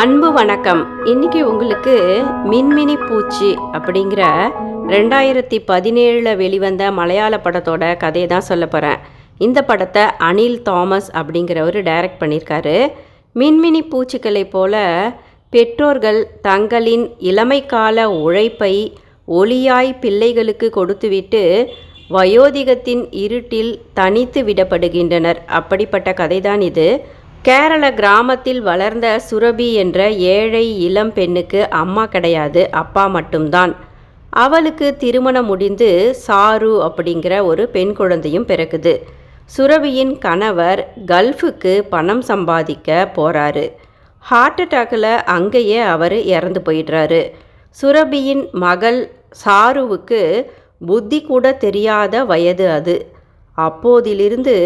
அன்பு வணக்கம். இன்னைக்கு உங்களுக்கு மின்மினி பூச்சி அப்படிங்கிற ரெண்டாயிரத்தி பதினேழில் வெளிவந்த மலையாள படத்தோட கதையை தான் சொல்ல போகிறேன் இந்த படத்தை அனில் தாமஸ் அப்படிங்கிறவர் டைரக்ட் பண்ணியிருக்காரு. மின்மினி பூச்சிகளை போல பெற்றோர்கள் தங்களின் இளமைக்கால உழைப்பை ஒளியாய் பிள்ளைகளுக்கு கொடுத்துவிட்டு வயோதிகத்தின் இருட்டில் தனித்து விடப்படுகின்றனர். அப்படிப்பட்ட கதைதான் இது. கேரள கிராமத்தில் வளர்ந்த சுரபி என்ற ஏழை இளம் பெண்ணுக்கு அம்மா கிடையாது அப்பா மட்டும்தான். அவளுக்கு திருமணம் முடிந்து சாரு அப்படிங்கிற ஒரு பெண் குழந்தையும் பிறக்குது. சுரபியின் கணவர் கல்ஃபுக்கு பணம் சம்பாதிக்க போகிறாரு ஹார்ட் அட்டாக்கில் அங்கேயே அவர் இறந்து போயிடுறாரு. சுரபியின் மகள் சாருவுக்கு புத்தி கூட தெரியாத வயது அது. அப்போதிலிருந்து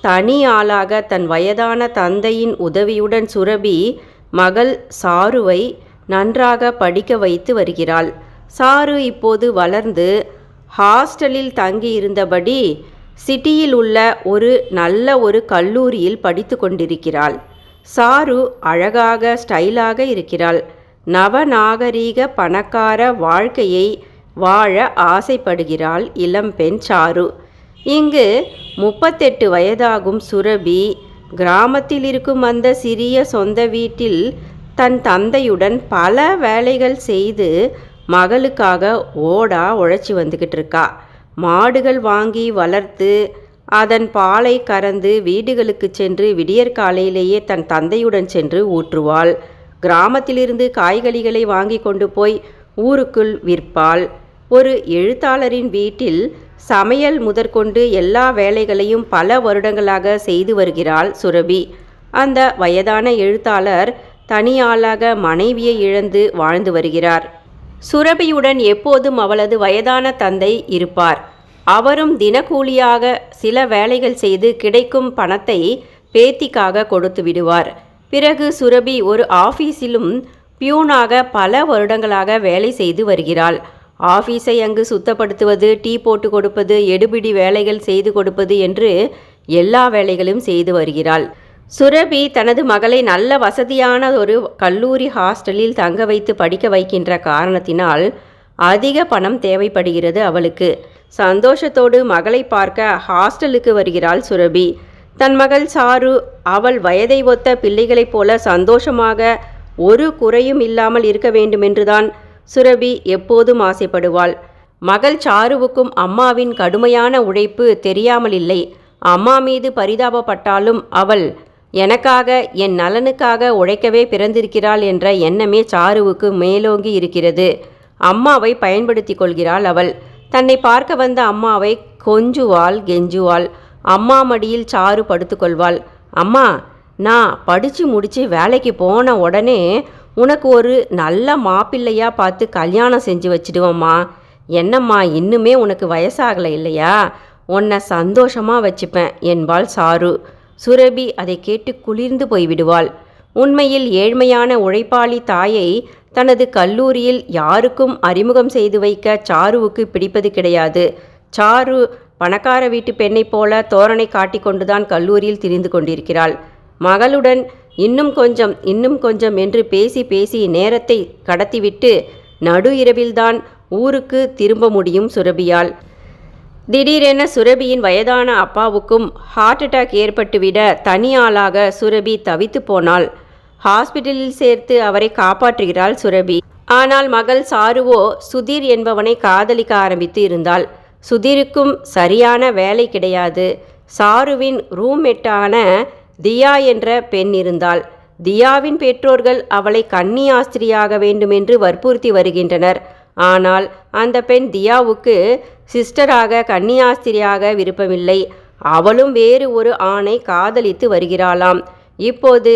தனி ஆளாக தன் வயதான தந்தையின் உதவியுடன் சுரபி மகள் சாருவை நன்றாக படிக்க வைத்து வருகிறாள். சாரு இப்போது வளர்ந்து ஹாஸ்டலில் தங்கியிருந்தபடி சிட்டியில் உள்ள ஒரு நல்ல ஒரு கல்லூரியில் படித்து கொண்டிருக்கிறாள். சாரு அழகாக ஸ்டைலாக இருக்கிறாள். நவநாகரீக பணக்கார வாழ்க்கையை வாழ ஆசைப்படுகிறாள் இளம்பெண் சாரு. இங்கு முப்பத்தெட்டு வயதாகும் சுரபி கிராமத்தில் இருக்கும் அந்த சிறிய சொந்த வீட்டில் தன் தந்தையுடன் பல வேலைகள் செய்து மகளுக்காக ஓடா உழைச்சி வந்துக்கிட்டு இருக்கா. மாடுகள் வாங்கி வளர்த்து அதன் பாலை கறந்து வீடுகளுக்கு சென்று விடியற்காலையிலேயே தன் தந்தையுடன் சென்று ஊற்றுவாள். கிராமத்திலிருந்து காய்கறிகளை வாங்கி கொண்டு போய் ஊருக்குள் விற்பாள். ஒரு எழுத்தாளரின் வீட்டில் சமையல் முதற்கொண்டு எல்லா வேலைகளையும் பல வருடங்களாக செய்து வருகிறாள் சுரபி. அந்த வயதான எழுத்தாளர் தனியாளாக மனைவியை இழந்து வாழ்ந்து வருகிறார். சுரபியுடன் எப்போதும் அவளது வயதான தந்தை இருப்பார். அவரும் தினக்கூலியாக சில வேலைகள் செய்து கிடைக்கும் பணத்தை பேத்திக்காக கொடுத்து விடுவார். பிறகு சுரபி ஒரு ஆஃபீஸிலும் பியூனாக பல வருடங்களாக வேலை செய்து வருகிறாள். ஆஃபீஸை அங்கு சுத்தப்படுத்துவது டீ போட்டு கொடுப்பது எடுபிடி வேலைகள் செய்து கொடுப்பது என்று எல்லா வேலைகளும் செய்து வருகிறாள். சுரபி தனது மகளை நல்ல வசதியான ஒரு கல்லூரி ஹாஸ்டலில் தங்க வைத்து படிக்க வைக்கின்ற காரணத்தினால் அதிக பணம் தேவைப்படுகிறது அவளுக்கு. சந்தோஷத்தோடு மகளை பார்க்க ஹாஸ்டலுக்கு வருகிறாள் சுரபி. தன் மகள் சாரு அவள் வயதை ஒத்த பிள்ளைகளைப் போல சந்தோஷமாக ஒரு குறையும் இல்லாமல் இருக்க வேண்டுமென்றுதான் சுரபி எப்போதும் ஆசைப்படுவாள். மகள் சாருவுக்கும் அம்மாவின் கடுமையான உழைப்பு தெரியாமல் இல்லை. அம்மா மீது பரிதாபப்பட்டாலும் அவள் எனக்காக என் நலனுக்காக உழைக்கவே பிறந்திருக்கிறாள் என்ற எண்ணமே சாருவுக்கு மேலோங்கி இருக்கிறது. அம்மாவை பயன்படுத்தி கொள்கிறாள் அவள். தன்னை பார்க்க வந்த அம்மாவை கொஞ்சுவாள் கெஞ்சுவாள். அம்மா மடியில் சாரு படுத்துக்கொள்வாள் அம்மா நான் படித்து முடித்து வேலைக்கு போன உடனே உனக்கு ஒரு நல்ல மாப்பிள்ளையாக பார்த்து கல்யாணம் செஞ்சு வச்சிடுவோம்மா. என்னம்மா இன்னுமே உனக்கு வயசாகலை இல்லையா? உன்னை சந்தோஷமாக வச்சுப்பேன் என்பாள் சாரு. சுரபி அதை கேட்டு குளிர்ந்து போய்விடுவாள். உண்மையில் ஏழ்மையான உழைப்பாளி தாயை தனது கல்லூரியில் யாருக்கும் அறிமுகம் செய்து வைக்க சாருவுக்கு பிடிப்பது கிடையாது. சாரு பணக்கார வீட்டு பெண்ணைப் போல தோரணை காட்டிக்கொண்டுதான் கல்லூரியில் திரிந்து கொண்டிருக்கிறாள். மகளுடன் இன்னும் கொஞ்சம் இன்னும் கொஞ்சம் என்று பேசி பேசி நேரத்தை கடத்திவிட்டு நடு இரவில்தான் ஊருக்கு திரும்ப முடியும் சுரபியால். திடீரென சுரபியின் வயதான அப்பாவுக்கும் ஹார்ட் அட்டாக் ஏற்பட்டுவிட தனியாளாக சுரபி தவித்து போனாள். ஹாஸ்பிட்டலில் சேர்த்து அவரை காப்பாற்றுகிறாள் சுரபி. ஆனால் மகள் சாருவோ சுதீர் என்பவனை காதலிக்க ஆரம்பித்து இருந்தாள். சுதீருக்கும் சரியான வேலை கிடையாது. சாருவின் ரூம்மேட்டான தியா என்ற பெண் இருந்தாள். தியாவின் பெற்றோர்கள் அவளை கன்னி ஆஸ்திரியாக வேண்டுமென்று வற்புறுத்தி வருகின்றனர். ஆனால் அந்த பெண் தியாவுக்கு சிஸ்டராக கன்னியாஸ்திரியாக விருப்பமில்லை. அவளும் வேறு ஒரு ஆணை காதலித்து வருகிறாளாம். இப்போது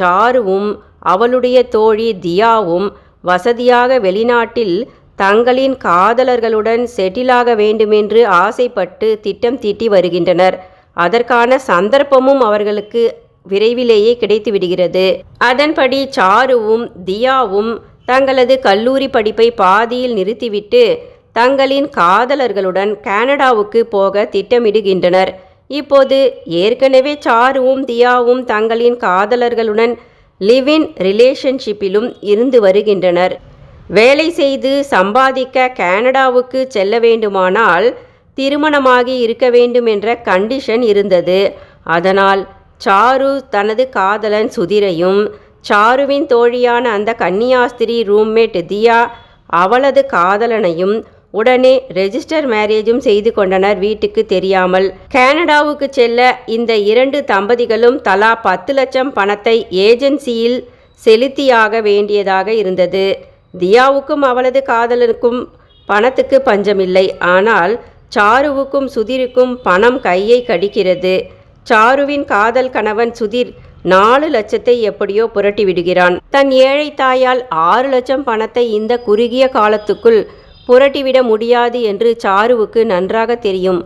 சாருவும் அவளுடைய தோழி தியாவும் வசதியாக வெளிநாட்டில் தங்களின் காதலர்களுடன் செட்டிலாக வேண்டுமென்று ஆசைப்பட்டு திட்டம் தீட்டி வருகின்றனர். அதற்கான சந்தர்ப்பமும் அவர்களுக்கு விரைவிலேயே கிடைத்து விடுகிறது. அதன்படி சாருவும் தியாவும் தங்களது கல்லூரி படிப்பை பாதியில் நிறுத்திவிட்டு தங்களின் காதலர்களுடன் கனடாவுக்கு போக திட்டமிடுகின்றனர். இப்போது ஏற்கனவே சாருவும் தியாவும் தங்களின் காதலர்களுடன் லிவ் இன் ரிலேஷன்ஷிப்பிலும் இருந்து வருகின்றனர். வேலை செய்து சம்பாதிக்க கனடாவுக்கு செல்ல வேண்டுமானால் திருமணமாகி இருக்க வேண்டும் என்ற கண்டிஷன் இருந்தது. அதனால் சாரு தனது காதலன் சுதிரையும் சாருவின் தோழியான அந்த கன்னியாஸ்திரி ரூம்மேட் தியா அவளது காதலனையும் உடனே ரெஜிஸ்டர் மேரேஜும் செய்து கொண்டனர் வீட்டுக்கு தெரியாமல். கனடாவுக்கு செல்ல இந்த இரண்டு தம்பதிகளும் தலா பத்து லட்சம் பணத்தை ஏஜென்சியில் செலுத்தியாக வேண்டியதாக இருந்தது. தியாவுக்கும் அவளது காதலனுக்கும் பணத்துக்கு பஞ்சமில்லை. ஆனால் சாருவுக்கும் சுதிருக்கும் பணம் கையை கடிக்கிறது. சாருவின் காதல் கணவன் சுதிர் நாலு லட்சத்தை எப்படியோ புரட்டி விடுகிறான். தன் ஏழை தாயால் ஆறு லட்சம் பணத்தை இந்த குறுகிய காலத்துக்குள் புரட்டிவிட முடியாது என்று சாருவுக்கு நன்றாக தெரியும்.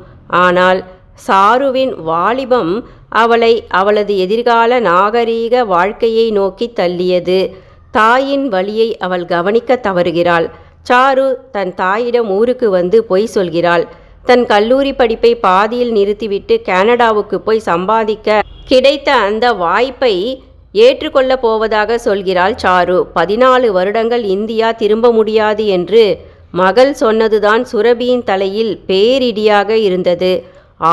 ஆனால் சாருவின் வாலிபம் அவளை அவளது எதிர்கால நாகரீக வாழ்க்கையை நோக்கி தள்ளியது. தாயின் வழியை அவள் கவனிக்க தவறுகிறாள். சாரு தன் தாயிடம் ஊருக்கு வந்து பொய் சொல்கிறாள். தன் கல்லூரி படிப்பை பாதியில் நிறுத்திவிட்டு கனடாவுக்கு போய் சம்பாதிக்க கிடைத்த அந்த வாய்ப்பை ஏற்றுக்கொள்ளப் போவதாக சொல்கிறாள் சாரு. பதினாலு வருடங்கள் இந்தியா திரும்ப முடியாது என்று மகள் சொன்னதுதான் சுரபியின் தலையில் பேரிடியாக இருந்தது.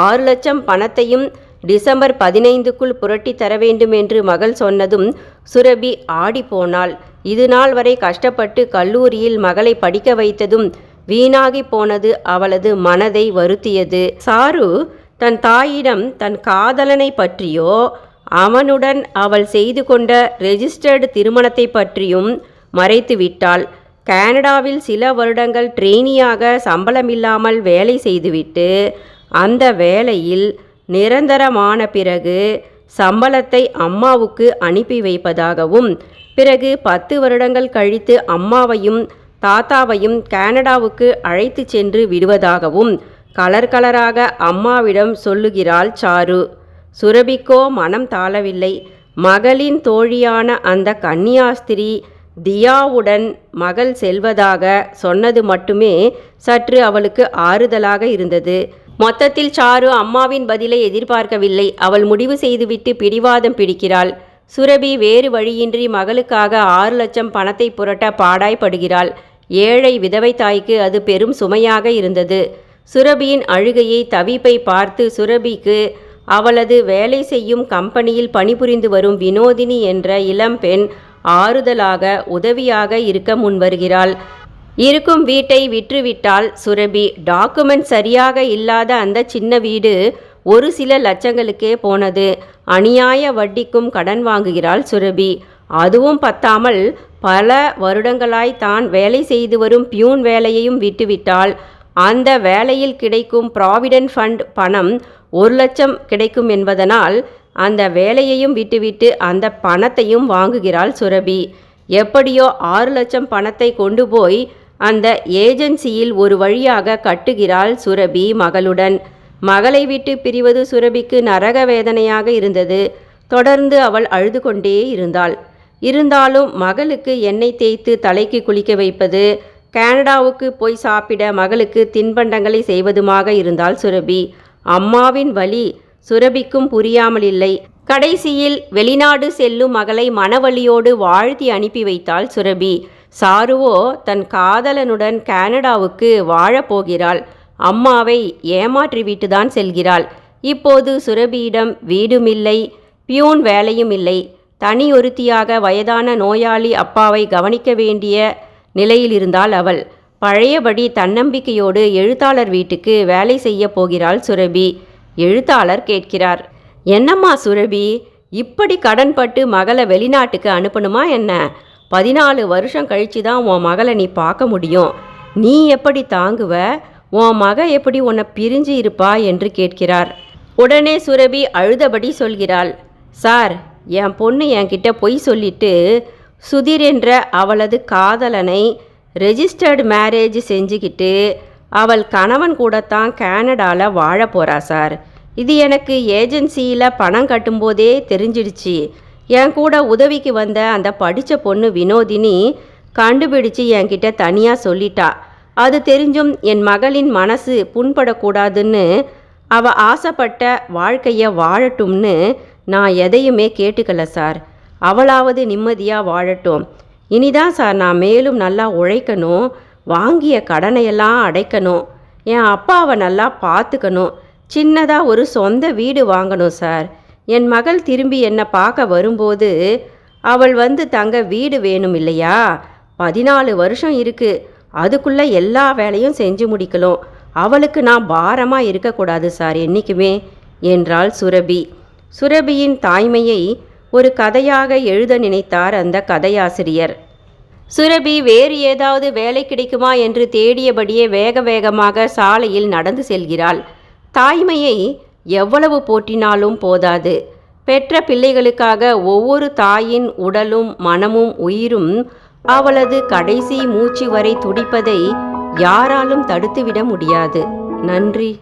ஆறு லட்சம் பணத்தையும் டிசம்பர் பதினைந்துக்குள் புரட்டி தர வேண்டும் என்று மகள் சொன்னதும் சுரபி ஆடிப்போனாள். இது நாள் வரை கஷ்டப்பட்டு கல்லூரியில் மகளை படிக்க வைத்ததும் வீணாகி போனது அவளது மனதை வருத்தியது. சாரு தன் தாயிடம் தன் காதலனை பற்றியோ அவனுடன் அவள் செய்து கொண்ட ரெஜிஸ்டர்டு திருமணத்தை பற்றியும் மறைத்து விட்டாள். கனடாவில் சில வருடங்கள் ட்ரெயினியாக சம்பளமில்லாமல் வேலை செய்துவிட்டு அந்த வேலையில் நிரந்தரமான பிறகு சம்பளத்தை அம்மாவுக்கு அனுப்பி வைப்பதாகவும் பிறகு பத்து வருடங்கள் கழித்து அம்மாவையும் தாத்தாவையும் கனடாவுக்கு அழைத்து சென்று விடுவதாகவும் கலர் கலராக அம்மாவிடம் சொல்லுகிறாள் சாரு. சுரபிக்கோ மனம் தாழவில்லை. மகளின் தோழியான அந்த கன்னியாஸ்திரி தியாவுடன் மகள் செல்வதாக சொன்னது மட்டுமே சற்று அவளுக்கு ஆறுதலாக இருந்தது. மொத்தத்தில் சாரு அம்மாவின் பதிலை எதிர்பார்க்கவில்லை. அவள் முடிவு செய்துவிட்டு பிடிவாதம் பிடிக்கிறாள். சுரபி வேறு வழியின்றி மகளுக்காக ஆறு லட்சம் பணத்தை புரட்ட பாடாய்ப்படுகிறாள். ஏழை விதவை தாய்க்கு அது பெரும் சுமையாக இருந்தது. சுரபியின் அழுகையை தவிப்பை பார்த்து சுரபிக்கு அவளது வேலை செய்யும் கம்பெனியில் பணிபுரிந்து வரும் வினோதினி என்ற இளம்பெண் ஆறுதலாக உதவியாக இருக்க முன்வருகிறாள் இருக்கும் வீட்டை விற்றுவிட்டால் சுரபி டாக்குமெண்ட் சரியாக இல்லாத அந்த சின்ன வீடு ஒரு சில லட்சங்களுக்கே போனது. அநியாய வட்டிக்கும் கடன் வாங்குகிறாள் சுரபி. அதுவும் பத்தாமல் பல வருடங்களாய் தான் வேலை செய்து வரும் பியூன் வேலையையும் விட்டுவிட்டால் அந்த வேலையில் கிடைக்கும் ப்ராவிடென்ட் ஃபண்ட் பணம் ஒரு லட்சம் கிடைக்கும் என்பதனால் அந்த வேலையையும் விட்டுவிட்டு அந்த பணத்தையும் வாங்குகிறாள் சுரபி. எப்படியோ ஆறு லட்சம் பணத்தை கொண்டு போய் அந்த ஏஜென்சியில் ஒரு வழியாக கட்டுகிறாள் சுரபி மகளுடன். மகளை விட்டு பிரிவது சுரபிக்கு நரக வேதனையாக இருந்தது. தொடர்ந்து அவள் அழுது கொண்டே இருந்தாள். இருந்தாலும் மகளுக்கு எண்ணெய் தேய்த்து தலைக்கு குளிக்க வைப்பது கனடாவுக்கு போய் சாப்பிட மகளுக்கு தின்பண்டங்களை செய்வதுமாக இருந்தால் சுரபி. அம்மாவின் வழி சுரபிக்கும் புரியாமல் இல்லை. கடைசியில் வெளிநாடு செல்லும் மகளை மனவழியோடு வாழ்த்தி அனுப்பி வைத்தாள் சுரபி. சாருவோ தன் காதலனுடன் கனடாவுக்கு வாழப்போகிறாள் அம்மாவை ஏமாற்றிவிட்டுதான் செல்கிறாள். இப்போது சுரபியிடம் வீடுமில்லை பியூன் வேலையும் இல்லை. தனி ஒருத்தியாக வயதான நோயாளி அப்பாவை கவனிக்க வேண்டிய நிலையில் இருந்தாள் அவள். பழையபடி தன்னம்பிக்கையோடு எழுத்தாளர் வீட்டுக்கு வேலை செய்ய போகிறாள் சுரபி. எழுத்தாளர் கேட்கிறார் என்னம்மா சுரபி இப்படி கடன்பட்டு மகளை வெளிநாட்டுக்கு அனுப்பணுமா என்ன? பதினாலு வருஷம் கழிச்சு தான் உன் மகளை நீ பார்க்க முடியும். நீ எப்படி தாங்குவ? உன் மக எப்படி உன்னை பிரிஞ்சு இருப்பா? என்று கேட்கிறார். உடனே சுரபி அழுதபடி சொல்கிறாள் சார் என் பொண்ணு என்கிட்ட பொய் சொல்லிட்டு சுதீர் என்ற அவளது காதலனை ரெஜிஸ்டர்டு மேரேஜ் செஞ்சுக்கிட்டு அவள் கணவன் கூடத்தான் கனடாவில் வாழ போகிறா சார். இது எனக்கு ஏஜென்சியில் பணம் கட்டும்போதே தெரிஞ்சிடுச்சு. என் கூட உதவிக்கு வந்த அந்த படித்த பொண்ணு வினோதினி கண்டுபிடிச்சு என்கிட்ட தனியாக சொல்லிட்டா. அது தெரிஞ்சும் என் மகளின் மனசு புண்படக்கூடாதுன்னு அவ ஆசைப்பட்ட வாழ்க்கையை வாழட்டும்னு நான் எதையுமே கேட்டுக்கல சார். அவளாவது நிம்மதியாக வாழட்டும். இனிதான் சார் நான் மேலும் நல்லா உழைக்கணும். வாங்கிய கடனையெல்லாம் அடைக்கணும். என் அப்பாவை நல்லா பார்த்துக்கணும். சின்னதாக ஒரு சொந்த வீடு வாங்கணும் சார். என் மகள் திரும்பி என்னை பார்க்க வரும்போது அவள் வந்து தங்க வீடு வேணும் இல்லையா? பதினாலு வருஷம் இருக்கு. அதுக்குள்ளே எல்லா வேலையும் செஞ்சு முடிக்கணும். அவளுக்கு நான் பாரமாக இருக்கக்கூடாது சார் என்றைக்குமே என்றாள் சுரபி. சுரபியின் தாய்மையை ஒரு கதையாக எழுத நினைத்தார் அந்த கதையாசிரியர். சுரபி வேறு ஏதாவது வேலை கிடைக்குமா என்று தேடியபடியே வேக வேகமாக சாலையில் நடந்து செல்கிறாள். தாய்மையை எவ்வளவு போற்றினாலும் போதாது. பெற்ற பிள்ளைகளுக்காக ஒவ்வொரு தாயின் உடலும் மனமும் உயிரும் அவளது கடைசி மூச்சு வரை துடிப்பதை யாராலும் தடுத்துவிட முடியாது. நன்றி.